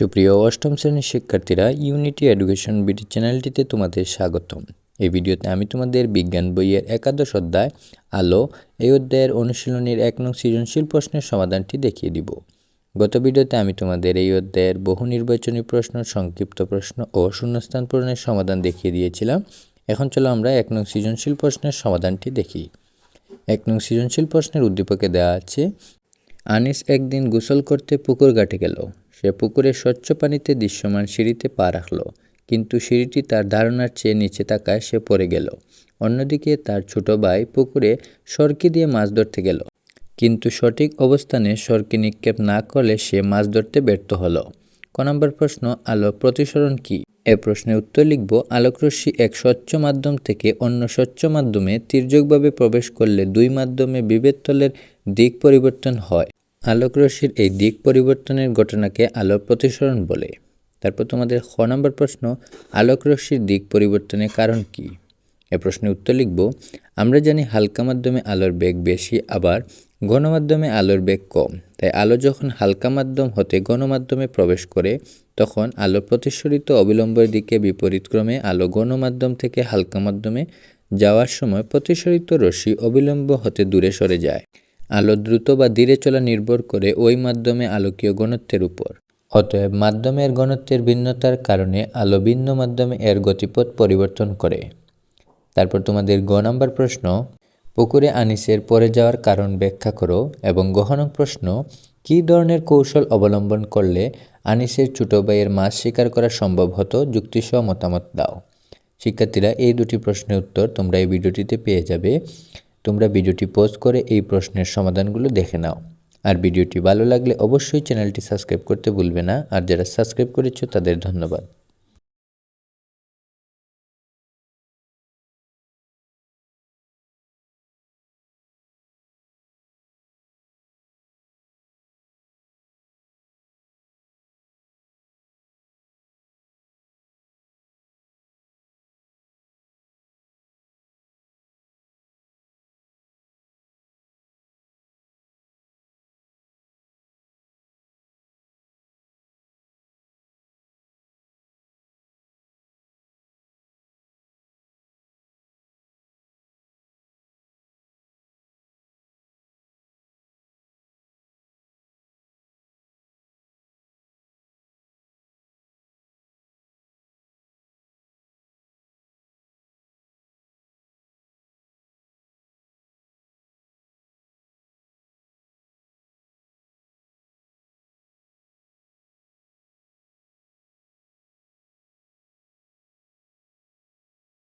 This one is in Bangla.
সুপ্রিয় অষ্টম শ্রেণির শিক্ষার্থীরা ইউনিটি এডুকেশন বিডি চ্যানেলটিতে তোমাদের স্বাগতম। এই ভিডিওতে আমি তোমাদের বিজ্ঞান বইয়ের একাদশ অধ্যায়, আলো, এই অধ্যায়ের অনুশীলনীর এক নং সৃজনশীল প্রশ্নের সমাধানটি দেখিয়ে দিব। গত ভিডিওতে আমি তোমাদের এই অধ্যায়ের বহু নির্বাচনী প্রশ্ন, সংক্ষিপ্ত প্রশ্ন ও শূন্যস্থান পূরণের সমাধান দেখিয়ে দিয়েছিলাম। এখন চলো আমরা এক নং সৃজনশীল প্রশ্নের সমাধানটি দেখি। এক নং সৃজনশীল প্রশ্নের উদ্দীপকে দেওয়া আছে, আনিস একদিন গোসল করতে পুকুর ঘাটে গেল। সে পুকুরে স্বচ্ছ পানিতে দৃশ্যমান সিঁড়িতে পা রাখল, কিন্তু সিঁড়িটি তার ধারণার চেয়ে নিচে তাকায় সে পড়ে গেল। অন্যদিকে তার ছোট ভাই পুকুরে সরকি দিয়ে মাছ ধরতে গেল। কিন্তু সঠিক অবস্থানে সরকি নিক্ষেপ না করলে সে মাছ ধরতে ব্যর্থ হলো। ক নম্বর প্রশ্ন আলো প্রতিসরণ কি? এ প্রশ্নে উত্তর লিখব, আলোকরশ্মি এক স্বচ্ছ মাধ্যম থেকে অন্য স্বচ্ছ মাধ্যমে তির্যকভাবে প্রবেশ করলে দুই মাধ্যমে বিভেদ তলের দিক পরিবর্তন হয়। আলোকরশ্মির এই দিক পরিবর্তনের ঘটনাকে আলোর প্রতিসরণ বলে। তারপর তোমাদের খ নম্বর প্রশ্ন আলোকরশ্মির দিক পরিবর্তনের কারণ কি? এ প্রশ্নের উত্তর লিখব, আমরা জানি হালকা মাধ্যমে আলোর বেগ বেশি, আবার গণমাধ্যমে আলোর বেগ কম। তাই আলো যখন হালকা মাধ্যম হতে গণমাধ্যমে প্রবেশ করে, তখন আলো প্রতিসরিত অবিলম্বের দিকে বিপরীতক্রমে আলো গণমাধ্যম থেকে হালকা মাধ্যমে যাওয়ার সময় প্রতিসরিত রশ্মি অবিলম্ব হতে দূরে সরে যায়। আলো দ্রুত বা ধীরে চলা নির্ভর করে ওই মাধ্যমে আলোকীয় ঘনত্বের উপর। অতএব মাধ্যমের ঘনত্বের ভিন্নতার কারণে আলো ভিন্ন মাধ্যমে এর গতিপথ পরিবর্তন করে। তারপর তোমাদের গ নাম্বার প্রশ্ন, পুকুরে আনিসের পরে যাওয়ার কারণ ব্যাখ্যা করো এবং গহন প্রশ্ন, কী ধরনের কৌশল অবলম্বন করলে আনিসের ছোট ভাইয়ের মাছ শিকার করা সম্ভব হতো? যুক্তিসহ মতামত দাও। শিক্ষার্থীরা, এই দুটি প্রশ্নের উত্তর তোমরা এই ভিডিওটিতে পেয়ে যাবে। তোমরা ভিডিওটি পোস্ট করে এই প্রশ্নের সমাধানগুলো দেখে নাও। আর ভিডিওটি ভালো লাগলে অবশ্যই চ্যানেলটি সাবস্ক্রাইব করতে ভুলবে না। আর যারা সাবস্ক্রাইব করেছ তাদের ধন্যবাদ।